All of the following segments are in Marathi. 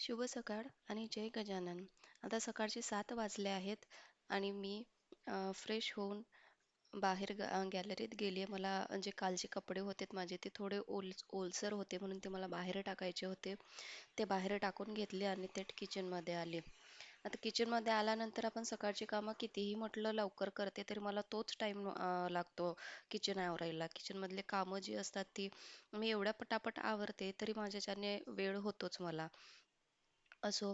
शुभ सकाळ आणि जय गजानन. आता सकाळचे सात वाजले आहेत आणि मी फ्रेश होऊन बाहेर गॅलरीत गेली आहे मला जे कालचे कपडे होते माझे ते थोडे ओल ओलसर होते म्हणून ते मला बाहेर टाकायचे होते. ते बाहेर टाकून घेतले आणि थेट किचनमध्ये आले. आता किचनमध्ये आल्यानंतर आपण सकाळची कामं कितीही म्हटलं लवकर करते तरी मला तोच टाईम लागतो किचन आवरायला. किचनमधले कामं जी असतात ती मी एवढ्या पटापट आवरते तरी माझ्याच्याने वेळ होतोच मला. असो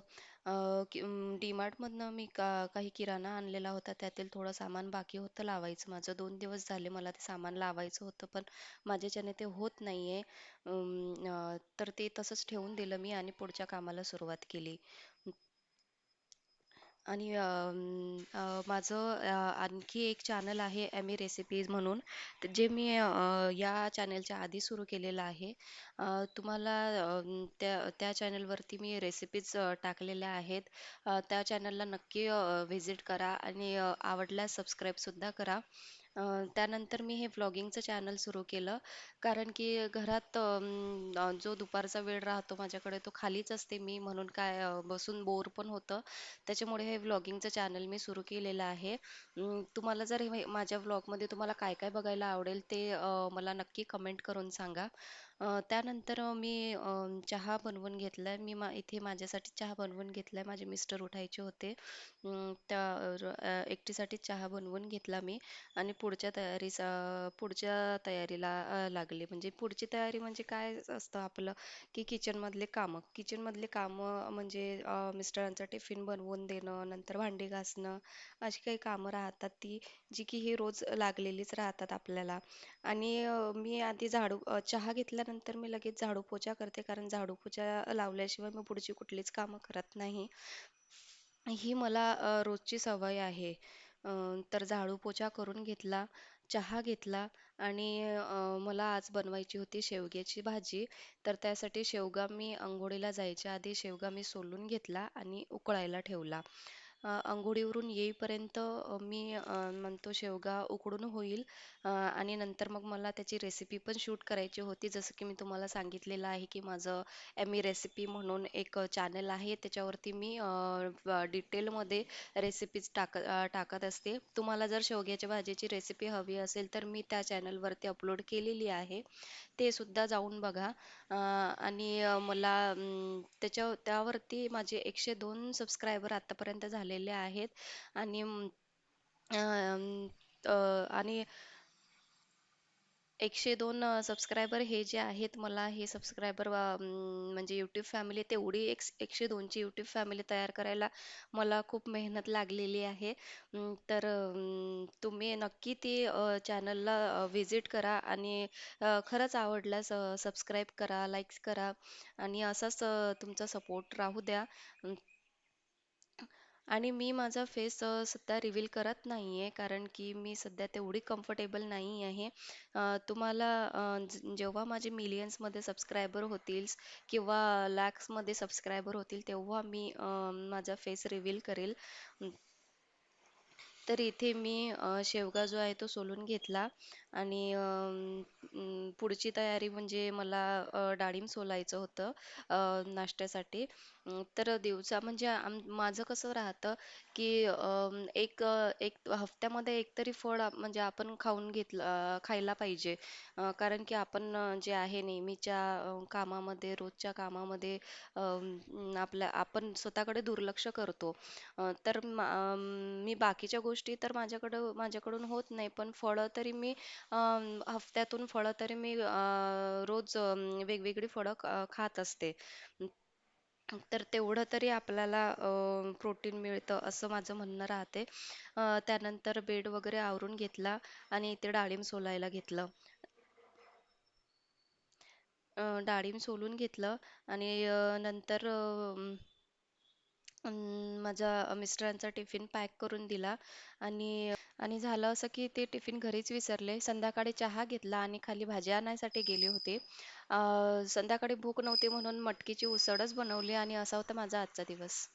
की डी मार्टमधनं मी का काही किराणा आणलेला होता त्यातील थोडं सामान बाकी होतं लावायचं. माझं दोन दिवस झाले मला ते सामान लावायचं होतं पण माझ्याच्याने ते होत नाही आहे तर ते तसंच ठेवून दिलं मी आणि पुढच्या कामाला सुरुवात केली. आणि माझं आणखी एक चॅनल आहे एम ए रेसिपीज म्हणून जे मी या चॅनलच्या आधी सुरू केलेलं आहे तुम्हाला त्या त्या चॅनलवरती मी रेसिपीज टाकलेल्या आहेत. त्या चॅनलला नक्की व्हिजिट करा आणि आवडल्यास सबस्क्राईबसुद्धा करा. त्यानंतर मी हे व्लॉगिंगचं चॅनल सुरू केलं. कारण की घरात जो दुपारचा वेळ राहतो माझ्याकडे तो खालीच असते मी. म्हणून काय बसून बोर पण होतं. त्याच्यामुळे हे व्लॉगिंगचं चॅनल मी सुरू केलेलं आहे. तुम्हाला जर हे माझ्या व्लॉगमध्ये तुम्हाला काय काय बघायला आवडेल ते मला नक्की कमेंट करून सांगा. त्यानंतर मी चहा बनवून घेतला आहे मी मा इथे माझ्यासाठी चहा बनवून घेतला आहे माझे मिस्टर उठायचे होते. त्या एकटीसाठी चहा बनवून घेतला मी आणि पुढच्या तयारीस पुढच्या तयारीला लागले. म्हणजे पुढची तयारी म्हणजे काय असतं आपलं? की किचनमधले कामं. किचनमधले कामं म्हणजे मिस्टरांचा टिफिन बनवून देणं नंतर भांडी घासणं अशी काही कामं राहतात ती जी की ही रोज लागलेलीच राहतात आपल्याला. आणि मी आधी झाडू चहा घेतल्यानंतर मी लगेच झाडू पोछा करते कारण झाडू पोछा लावल्याशिवाय मी पुढची कुठलीच कामं करत नाही. ही मला रोजची सवय आहे. तर झाडू पोछा करून घेतला चहा घेतला आणि मला आज बनवायची होती शेवग्याची भाजी. तर त्यासाठी शेवगा मी अंघोळीला जायच्या आधी शेवगा मी सोलून घेतला आणि उकळायला ठेवला. अंघोळीवरून येईपर्यंत मी म्हणतो शेवगा उकडून होईल. आणि नंतर मग मला त्याची रेसिपी पण शूट करायची होती. जसं की मी तुम्हाला सांगितलेलं आहे की माझं एमी रेसिपी म्हणून एक चॅनल आहे. त्याच्यावरती मी डिटेलमध्ये रेसिपीज टाक टाकत असते. तुम्हाला जर शेवग्याच्या भाजीची रेसिपी हवी असेल तर मी त्या चॅनलवरती अपलोड केलेली आहे. ते सुद्धा जाऊन बघा. आणि मला त्याच्या त्यावरती माझे एकशे दोन सबस्क्रायबर आत्तापर्यंत झालेले आहेत. आणि आणि एकशे दोन सबस्क्रायबर हे जे आहेत मला हे सबस्क्रायबर म्हणजे यूट्यूब फॅमिली तेवढी एक एकशे दोनची यूट्यूब फॅमिली तयार करायला मला खूप मेहनत लागलेली आहे. तर तुम्ही नक्की ती चॅनलला व्हिजिट करा आणि खरंच आवडल्यास सबस्क्राईब करा लाईक्स करा आणि असाच तुमचा सपोर्ट राहू द्या. आणि मी माझा फेस सध्या रिव्हील करत नाही आहे कारण की मी सध्या तेवढी कम्फर्टेबल नाही आहे तुम्हाला जेव्हा माझे मिलियन्समध्ये सबस्क्रायबर होतील किंवा लॅक्समध्ये सबस्क्रायबर होतील तेव्हा मी माझा फेस रिव्हील करेल. तर इथे मी शेवगा जो आहे तो सोलून घेतला. आणि पुढची तयारी म्हणजे मला डाळिंब सोलायचं होतं नाश्त्यासाठी. तर दिवसा म्हणजे आम माझं कसं राहतं की एक एक हफ्त्यामध्ये एकतरी फळ म्हणजे आपण खाऊन घेतलं खायला पाहिजे. कारण की आपण जे आहे नेहमीच्या कामामध्ये रोजच्या कामामध्ये आपल्या आपण स्वतःकडे दुर्लक्ष करतो. तर मी बाकीच्या गोष्टी तर माझ्याकडं माझ्याकडून होत नाही पण फळं तरी मी हफ्त्यातून फळं तरी मी रोज वेगवेगळी फळं खात असते. तर तेवढं तरी आपल्याला प्रोटीन मिळतं असं माझं म्हणणं राहते. त्यानंतर बेड वगैरे आवरून घेतला आणि इथे डाळिंब सोलायला घेतलं. डाळिंब सोलून घेतलं आणि नंतर माझ्या मिस्टरांचा टिफिन पॅक करून दिला आणि आणि झालं असं की ते टिफिन घरीच विसरले. संध्याकाळी चहा घेतला आणि खाली भाज्या आणायसाठी गेले होते. संध्याकाळी भूक नव्हती म्हणून मटकीची उसळच बनवली आणि असा होता माझा आजचा दिवस.